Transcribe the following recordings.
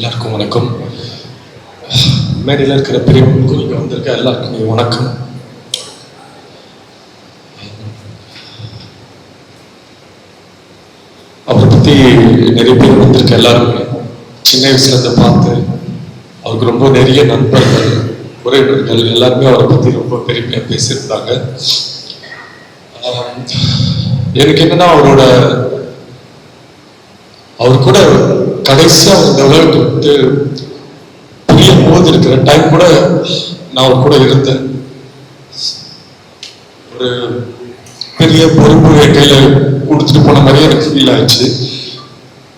எல்லாருக்கும் வணக்கம். மேடையில் இருக்கிற பெரியவங்களுக்கும் இங்கே வந்திருக்க எல்லாருக்கும் வணக்கம். அவரை பற்றி நிறைய பேர் வந்திருக்க எல்லாருமே சின்ன வயசுல இருந்து பார்த்து அவருக்கு ரொம்ப நிறைய நண்பர்கள் உறவினர்கள் எல்லாருமே அவரை பற்றி ரொம்ப பெருமையாக பேசியிருந்தாங்க. எனக்கு என்னன்னா அவரோட அவர் கூட கடைசியாக இந்த உலகத்தை விட்டு புரிய போது இருக்கிற டைம் கூட நான் அவர் கூட இருந்தேன். ஒரு பெரிய பொறுப்பு வேட்டையில் கொடுத்துட்டு போன மாதிரியே எனக்கு ஃபீல் ஆயிடுச்சு.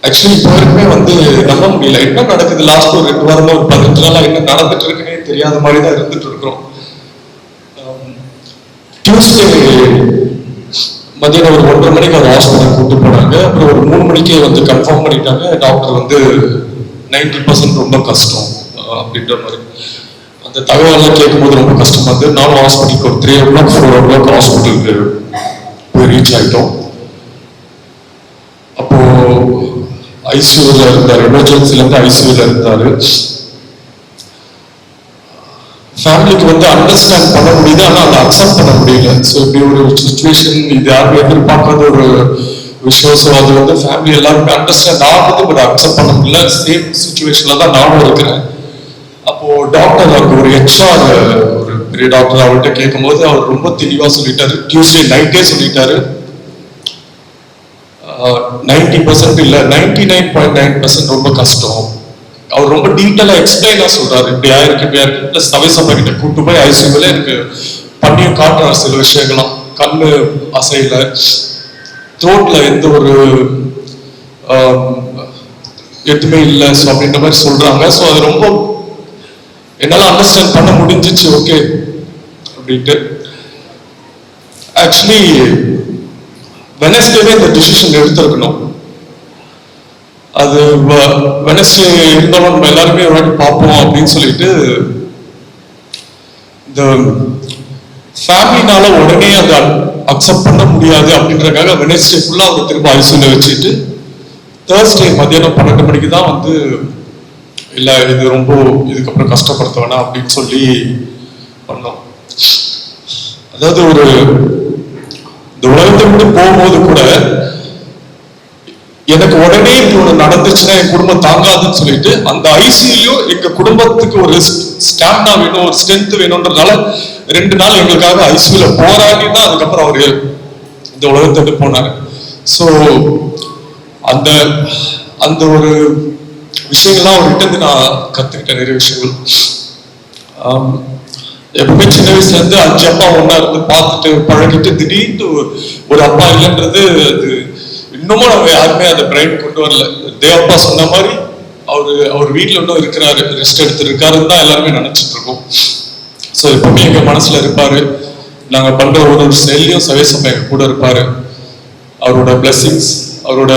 ஆக்சுவலி இப்போ வரைக்குமே வந்து நம்ப முடியல. என்ன நடக்குது? லாஸ்ட் ஒரு ரெண்டு வாரமா ஒரு பதினஞ்சு நாளா என்ன நடந்துட்டு இருக்குன்னே தெரியாத மாதிரி தான் இருந்துட்டு இருக்கிறோம் டியூஸ்டே um, மத்தியானம் ஒரு ஒன்றரை மணிக்கு அவர் ஹாஸ்பிட்டல் கூட்டு போனாங்க. அப்புறம் ஒரு மூணு மணிக்கே வந்து கன்ஃபார்ம் பண்ணிட்டாங்க. டாக்டர் வந்து நைன்டி பர்சன்ட் ரொம்ப கஷ்டம் அப்படின்ற மாதிரி. அந்த தகவலாம் கேட்கும்போது ரொம்ப கஷ்டமா இருந்தது. நானும் ஹாஸ்பிட்டலுக்கு ஒரு three o'clock four o'clock ஹாஸ்பிட்டலுக்கு போய் ரீச் ஆகிட்டோம் அப்போ ஐசியூவில் இருந்தார். எமர்ஜென்சிலேருந்து ஐசியூவில் இருந்தார். ஃபேமிலிக்கு வந்து அண்டர்ஸ்டாண்ட் பண்ண முடியுது ஆனால் அதை அக்செப்ட் பண்ண முடியல. ஸோ இப்படி ஒரு சுச்சுவேஷன் இது யாருமே எதிர்பார்க்காத ஒரு விஷயம். ஸோ அது வந்து ஃபேமிலி எல்லாருமே அண்டர்ஸ்டாண்ட் ஆகுது பட் அக்செப்ட் பண்ண முடியல. சேம் சுச்சுவேஷனில் தான் நானும் இருக்கிறேன். அப்போ டாக்டர் அவருக்கு ஒரு ஹெச்ஆர் ஒரு பெரிய டாக்டர் அவர்கிட்ட கேட்கும்போது அவர் ரொம்ப தெளிவாக சொல்லிட்டாரு. டியூஸ்டே நைட்டே சொல்லிட்டாரு. நைன்டி பர்சன்ட் இல்லை ninety nine point nine percent ரொம்ப கஷ்டம். அவர் ரொம்ப டீட்டெயிலாக எக்ஸ்பிளைனாக சொல்றாரு. இப்படி ஆயிருக்கு இப்படி ஆயிருக்கு. பிளஸ் சபை கிட்ட கூட்டு போய் ஐசியூவில் எனக்கு பண்ணியும் காட்டுறாரு சில விஷயங்கள்லாம். கண்ணு அசையில். த்ரோட்ல எந்த ஒரு எதுவுமே இல்லை. ஸோ அப்படின்ற மாதிரி சொல்றாங்க. ஸோ அது ரொம்ப என்னால் அண்டர்ஸ்டாண்ட் பண்ண முடிஞ்சிச்சு. ஓகே அப்படின்ட்டு. ஆக்சுவலி வெனஸ்டேவே இந்த டிசிஷன் எடுத்திருக்கணும். அது வெனஸ்டே இருந்தாலும் நம்ம எல்லாருமே ஒரு வாட்டி பார்ப்போம் அப்படின்னு சொல்லிட்டு இந்த ஃபேமிலினால உடனே அதை அக்செப்ட் பண்ண முடியாது அப்படின்றதுக்காக வெனஸ்டே ஃபுல்லாக அவங்க திரும்ப ஐசியூல வச்சுட்டு தேர்ஸ்டே மத்தியானம் பன்னெண்டு மணிக்கு தான் வந்து இல்லை இது ரொம்ப இதுக்கப்புறம் கஷ்டப்படுத்த வேணாம் அப்படின்னு சொல்லி பண்ணோம். அதாவது ஒரு இந்த உலகத்தை விட்டு போகும்போது கூட எனக்கு உடனே இப்படி ஒண்ணு நடந்துச்சுன்னா என் குடும்பம் தாங்காதுன்னு சொல்லிட்டு அந்த ஐசியூலயும் எங்க குடும்பத்துக்கு ஒரு ஸ்டாமினா வேணும் ஒரு ஸ்ட்ரென்த் வேணும்ன்றதுனால ரெண்டு நாள் எங்களுக்காக ஐசியூல போராடி தான் அதுக்கப்புறம் அவரு இந்த உலகத்தை விட்டு போனாரு. ஸோ அந்த அந்த ஒரு விஷயங்கள்லாம் அவர்கிட்ட இருந்து நான் கத்துக்கிட்டேன் நிறைய விஷயங்கள். எப்பவுமே சின்ன வயசுல இருந்து அஞ்சு அப்பா ஒன்னா இருந்து பார்த்துட்டு பழகிட்டு திடீர்னு ஒரு- ஒரு அப்பா இல்லைன்றது அது இன்னமும் நம்ம யாருமே அந்த பிரைட் கொண்டு வரல. தேவப்பா சொன்ன மாதிரி அவர் அவர் வீட்டில் இன்னும் இருக்கிறாரு. ரெஸ்ட் எடுத்துருக்காருன்னு தான் எல்லாருமே நினச்சிட்டு இருக்கோம். ஸோ எப்பவுமே எங்கள் மனசில் இருப்பார். நாங்கள் பண்ணுற ஒரு ஒரு செயலையும் சவேசம் எங்கள் கூட இருப்பார். அவரோட பிளெஸ்ஸிங்ஸ் அவரோட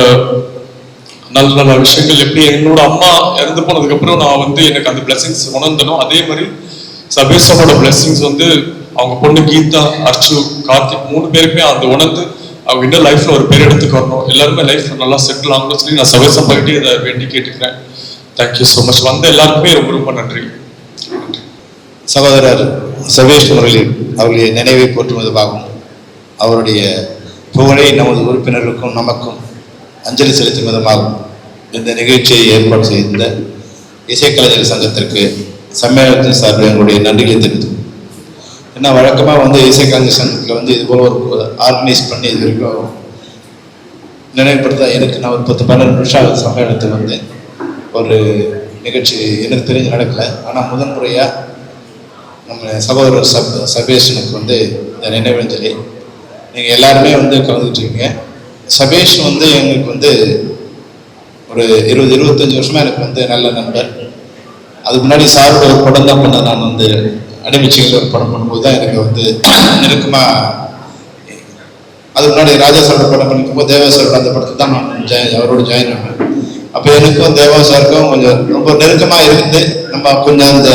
நல்ல நல்ல விஷயங்கள் எப்படி என்னோட அம்மா இறந்து போனதுக்கப்புறம் நான் வந்து எனக்கு அந்த பிளெஸ்ஸிங்ஸ் உணர்ந்தனோ அதே மாதிரி சபேசமோட பிளெஸ்ஸிங்ஸ் வந்து அவங்க பொண்ணு கீதா அர்ச்சு கார்த்திக் மூணு பேருக்குமே அந்த உணர்ந்து அவங்க இன்னும் லைஃப்ல ஒரு பேர் எடுத்துக்கு வரணும். எல்லாருமே லைஃப்ல நல்லா செட்டில் ஆகணும்னு சொல்லி நான் சபை பண்ணிட்டு இதை வேண்டி கேட்டுக்கிறேன். தேங்க்யூ ஸோ மச் வந்த எல்லாருக்குமே ரொம்ப ரொம்ப நன்றி. சகோதரர் சர்வேஷ் முரளி அவருடைய நினைவை போற்றும் விதமாகவும் அவருடைய புகழை நமது உறுப்பினருக்கும் நமக்கும் அஞ்சலி செலுத்தும் விதமாகவும் இந்த நிகழ்ச்சியை ஏற்பாடு செய்த இசைக்கலைஞர் சங்கத்திற்கு சம்மேளனத்தின் சார்பில் எங்களுடைய நன்றிகளை தெரிவித்துக் ஏன்னா வழக்கமாக வந்து இசை சங்கத்தில் வந்து இது போல ஒரு ஆர்கனைஸ் பண்ணி இது வரைக்கும் நினைவுபடுத்த எனக்கு நான் ஒரு பத்து பன்னெண்டு நிமிஷம் ஆகுது எடுத்து வந்து. ஒரு நிகழ்ச்சி எனக்கு தெரிஞ்சு நடக்கலை. ஆனால் முதன் முறையாக நம்ம சகோதரர் சப் சபேஷனுக்கு வந்து இந்த நினைவஞ்சலி நீங்கள் எல்லாருமே வந்து கலந்துட்டுருக்கீங்க சபேஷ் வந்து எங்களுக்கு வந்து ஒரு இருபது இருபத்தஞ்சி வருஷமாக எனக்கு வந்து நல்ல நண்பர். அதுக்கு முன்னாடி சாரோட ஒரு படம் தான் பண்ண நான் வந்து அடிமைச்சிகள் ஒரு படம் பண்ணும்போது தான் எனக்கு வந்து நெருக்கமாக அதுக்கு முன்னாடி ராஜா சாரோட படம் பண்ணிக்கும்போது தேவா சாரோட அந்த படத்தை தான் நான் ஜாயின் அவரோட ஜாயின் ஆனேன். அப்போ எனக்கும் தேவா சாருக்கும் கொஞ்சம் ரொம்ப நெருக்கமாக இருந்து நம்ம கொஞ்சம் அந்த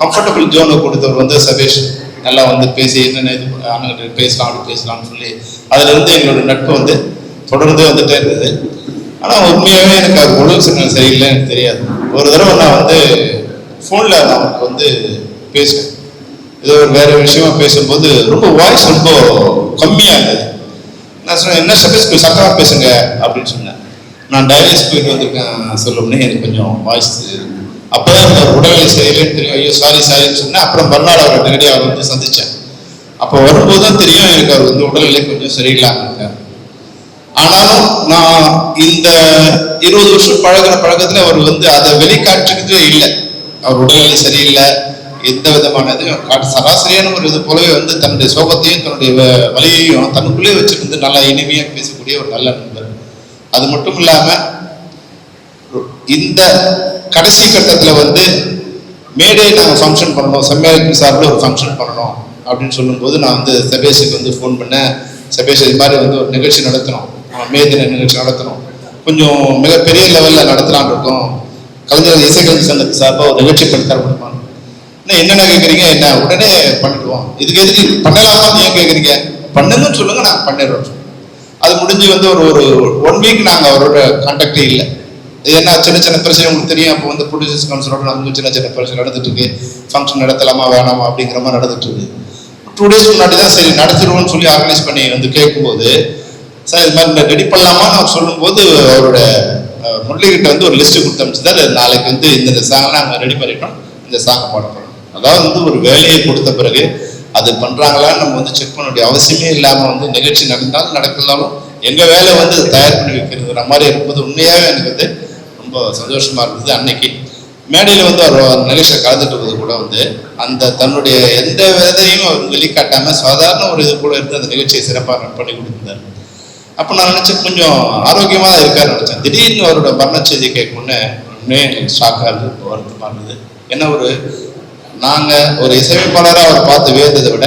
கம்ஃபர்டபுள் ஜோனை கொடுத்தவர் வந்து சபேஷ் நல்லா வந்து பேசி என்னென்ன இது ஆணுகிட்ட பேசலாம் அப்படி பேசலாம்னு சொல்லி அதுலேருந்து எங்களோட நட்பு வந்து தொடர்ந்து வந்துட்டே இருந்தது. ஆனால் உண்மையாகவே எனக்கு அது உடல் சிக்னல் சரியில்லை எனக்கு தெரியாது. ஒரு தடவை நான் வந்து ஃபோனில் நான் வந்து பேசுவேன் ஏதோ ஒரு வேற விஷயமா பேசும்போது ரொம்ப வாய்ஸ் ரொம்ப கம்மியாக இருந்தது. நான் சொன்னேன் என்ன சபேஸ் போய் சத்தமா பேசுங்க அப்படின்னு சொன்னேன். நான் டயாலிஸ் போயிட்டு வந்திருக்கேன் சொல்லணும்னே எனக்கு கொஞ்சம் வாய்ஸ் அப்போதான் அவர் உடல்நிலை சரியில்லைன்னு தெரியும். ஐயோ சாரி சாரின்னு சொன்னேன். அப்புறம் மறுநாள் அவர் நேரடியாக அவர் வந்து சந்திச்சேன். அப்போ வரும்போது தான் தெரியும் எனக்கு அவர் வந்து உடல்நிலை கொஞ்சம் சரியில்லாமல் இருக்கார். ஆனாலும் நான் இந்த இருபது வருஷம் பழகுற பழக்கத்துல அவர் வந்து அதை வெளிக்காட்டுறதே இல்லை. அவர் உடல்நிலை சரியில்லை. எந்த விதமான இதுவும் காட்டு சராசரியான ஒரு இது போலவே வந்து தன்னுடைய சோகத்தையும் தன்னுடைய வ- வலியையும் தனக்குள்ளே வச்சுருந்து நல்லா இனிமையாக பேசக்கூடிய ஒரு நல்ல நண்பர். அது மட்டும் இல்லாமல் இந்த கடைசி கட்டத்தில் வந்து மேடை நாங்கள் ஃபங்க்ஷன் பண்ணணும் செம்மேளத்தின் சார்பில் ஒரு ஃபங்க்ஷன் பண்ணணும் அப்படின்னு சொல்லும்போது நான் வந்து செபேஷுக்கு வந்து ஃபோன் பண்ணேன். செபேஷ் இது மாதிரி வந்து ஒரு நிகழ்ச்சி நடத்தணும். மே தின நிகழ்ச்சி நடத்தணும். கொஞ்சம் மிகப்பெரிய லெவலில் நடத்தலான் இருக்கோம். கலைஞர் இசைக்கலைஞர் சங்கத்து சார்பாக ஒரு நிகழ்ச்சி பண்ணி தர முடியுமா என்ன என்னென்ன கேட்குறீங்க என்ன உடனே பண்ணிடுவோம். இதுக்கு எதுக்கு பண்ணலாமான்னு ஏன் கேட்குறீங்க பண்ணுங்கன்னு சொல்லுங்க நான் பண்ணிடுறோம். அது முடிஞ்சு வந்து ஒரு ஒரு ஒன் வீக் நாங்கள் அவரோட கான்டாக்டே இல்லை. இது என்ன சின்ன சின்ன பிரச்சனை உங்களுக்கு தெரியும். அப்போ வந்து ப்ரொடியூசர்ஸ் கவுன்சிலோட நமக்கு சின்ன சின்ன பிரச்சனை நடந்துட்டு இருக்கு ஃபங்க்ஷன் நடத்தலாமா வேணாமா அப்படிங்கிற மாதிரி நடந்துட்டு இருக்கு டூ டேஸ் முன்னாடி தான் சரி நடத்திடுவோம்னு சொல்லி ஆர்கனைஸ் பண்ணி வந்து கேட்கும்போது சார் இது மாதிரி ரெடி பண்ணலாமான்னு அவர் சொல்லும்போது அவரோட முரளிகிட்ட வந்து ஒரு லிஸ்ட் கொடுத்து அமைச்சிருந்தாரு நாளைக்கு வந்து இந்த சாங்கை நாங்கள் ரெடி பண்ணிட்டோம். இந்த சாங்கை பாட அதாவது வந்து ஒரு வேலையை கொடுத்த பிறகு அது பண்றாங்களான்னு நம்ம வந்து செக் பண்ண வேண்டிய அவசியமே இல்லாம வந்து நிகழ்ச்சி நடந்தாலும் நடக்கலாலும் எங்க வேலை வந்து தயார் பண்ணி வைக்கிறதுங்கிற மாதிரி இருக்கும்போது உண்மையாவே எனக்கு வந்து ரொம்ப சந்தோஷமா இருந்தது அன்னைக்கு. மேடையில் வந்து அவர் நிகழ்ச்சியில் கலந்துட்டு போது கூட வந்து அந்த தன்னுடைய எந்த விதையும் அவர் வெளிக்காட்டாம சாதாரண ஒரு இது கூட இருந்து அந்த நிகழ்ச்சியை சிறப்பாக ரன் பண்ணி கொடுத்திருந்தார். அப்போ நான் நினைச்சேன் கொஞ்சம் ஆரோக்கியமா தான் இருக்காரு நினைச்சேன். திடீர்னு அவரோட மரண செய்தி கேட்கணுன்னு உண்மையே எனக்கு ஷாக்காக இருந்தது வருத்தமாக இருந்தது. என்ன ஒரு நாங்கள் ஒரு இசையமைப்பாளராக அவரை பார்த்து வியந்ததை விட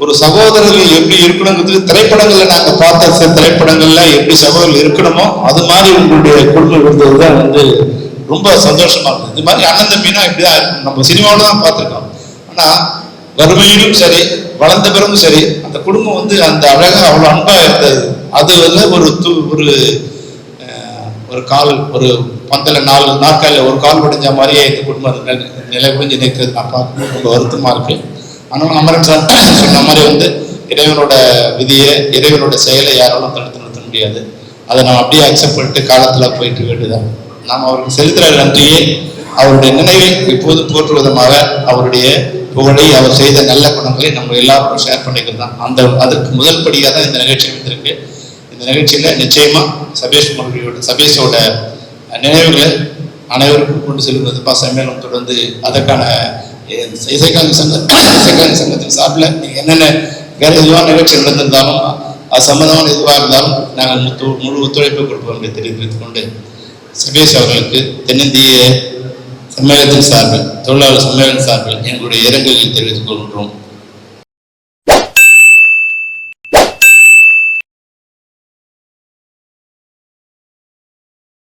ஒரு சகோதரர்கள் எப்படி இருக்கணுங்கிறது திரைப்படங்களில் நாங்கள் பார்த்த சில திரைப்படங்கள்ல எப்படி சகோதரர்கள் இருக்கணுமோ அது மாதிரி உங்களுடைய குடும்பம் இருந்தது தான் வந்து ரொம்ப சந்தோஷமா இருந்தது இது மாதிரி அண்ணன் தம்பினா இப்படிதான் இருக்கும். நம்ம சினிமாவில் தான் பார்த்துருக்கோம். ஆனா வறுமையிலும் சரி வளர்ந்த பிறகும் சரி அந்த குடும்பம் வந்து அந்த அழகாக அவ்வளோ அன்பா இருந்தது அது வந்து ஒரு ஒரு ஒரு கால் ஒரு பந்தல நாலு நாட்களில் ஒரு கால் முடிஞ்ச மாதிரியே இந்த குடும்பம் நிலை- நிலை நிற்கிறது. நான் பார்க்கும்போது ரொம்ப வருத்தமாக இருக்கு. ஆனால் அமரன் சார் சொன்ன மாதிரி வந்து இறைவனோட விதியை இறைவனோட செயலை யாராலும் தடுத்து நிறுத்த முடியாது. அதை நாம் அப்படியே அக்செப்ட் பண்ணிட்டு காலத்தில் போயிட்டு வேண்டியதான் நாம் அவருக்கு செலுத்துகிற நன்றியை அவருடைய நினைவை எப்போதும் போற்று விதமாக அவருடைய புகழை அவர் செய்த நல்ல குணங்களை நம்ம எல்லாருக்கும் ஷேர் பண்ணிக்கிறது தான். அந்த அதற்கு முதல் படியாக தான் இந்த நிகழ்ச்சி வந்திருக்கு இந்த நிகழ்ச்சியில் நிச்சயமாக சபேஷ் முரளியோட சபேஷோட நினைவுகளை அனைவருக்கும் கொண்டு செல்வது பாசமேலும் தொடர்ந்து அதற்கான அஹ், சங்க இசைக்கலைஞர் சங்கத்தின் சார்பில் நீங்கள் என்னென்ன வேறு எதுவாக நிகழ்ச்சி நடந்திருந்தாலும் அது சம்மந்தமான எதுவாக இருந்தாலும் நாங்கள் முத்து முழு ஒத்துழைப்பு கொடுப்போம் என்று தெரிவித்துக் கொண்டு சபேஷ் அவர்களுக்கு தென்னிந்திய சம்மேளனத்தின் சார்பில் தொழிலாளர் சம்மேளன சார்பில் எங்களுடைய இரங்கலை தெரிவித்துக் கொள்கின்றோம்.